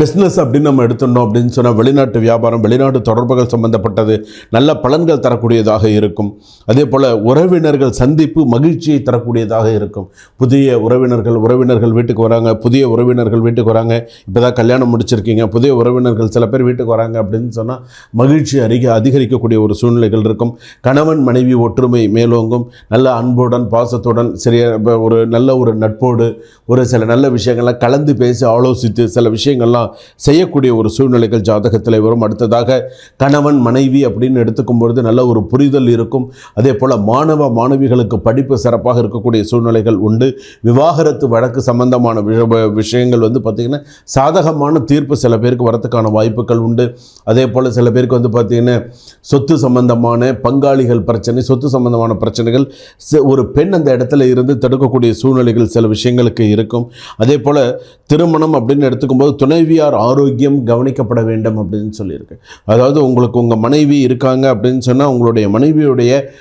Business அப்படின்னு நம்ம எடுத்துட்டோம் அப்படின்னு சொன்னால் வெளிநாட்டு வியாபாரம் வெளிநாட்டு தொடர்புகள் சம்பந்தப்பட்டது நல்ல பலன்கள் தரக்கூடியதாக இருக்கும். அதே போல் உறவினர்கள் சந்திப்பு மகிழ்ச்சியை தரக்கூடியதாக இருக்கும். புதிய உறவினர்கள் உறவினர்கள் வீட்டுக்கு வராங்க புதிய உறவினர்கள் வீட்டுக்கு வராங்க இப்போ தான் கல்யாணம் முடிச்சிருக்கீங்க புதிய உறவினர்கள் சில பேர் வீட்டுக்கு வராங்க அப்படின்னு சொன்னால் மகிழ்ச்சி அதிக அதிகரிக்கக்கூடிய ஒரு சூழ்நிலைகள் இருக்கும். கணவன் மனைவி ஒற்றுமை மேலோங்கும். நல்ல அன்புடன் பாசத்துடன் சரிய ஒரு நல்ல ஒரு நட்போடு ஒரு சில நல்ல விஷயங்கள்லாம் கலந்து பேசி ஆலோசித்து சில விஷயங்கள்லாம் செய்யக்கூடிய ஒரு சூழ்நிலைகள் ஜாதகத்தில் வரும். அடுத்ததாக கணவன் மனைவி அப்படின்னு எடுத்துக்கும் பொழுது நல்ல ஒரு புரிதல் இருக்கும். அதே போல் மாணவ மாணவிகளுக்கு படிப்பு சிறப்பாக இருக்கக்கூடிய சூழ்நிலைகள் உண்டு. விவாகரத்து வழக்கு சம்பந்தமான விஷயங்கள் வந்து பார்த்திங்கன்னா சாதகமான தீர்ப்பு சில பேருக்கு வரத்துக்கான வாய்ப்புகள் உண்டு. அதே போல் சில பேருக்கு வந்து பார்த்திங்கன்னா சொத்து சம்பந்தமான பங்காளிகள் பிரச்சனை சொத்து சம்பந்தமான பிரச்சனைகள் ஒரு பெண் அந்த இடத்துல இருந்து தடுக்கக்கூடிய சூழ்நிலைகள் சில விஷயங்களுக்கு இருக்கும். அதே போல் திருமணம் அப்படின்னு எடுத்துக்கும் போது மனைவியார் ஆரோக்கியம் கவனிக்கப்பட வேண்டும் அப்படின்னு சொல்லியிருக்கு. அதாவது உங்களுக்கு உங்கள் மனைவி இருக்காங்க அப்படின்னு சொன்னால் உங்களுடைய மனைவியுடைய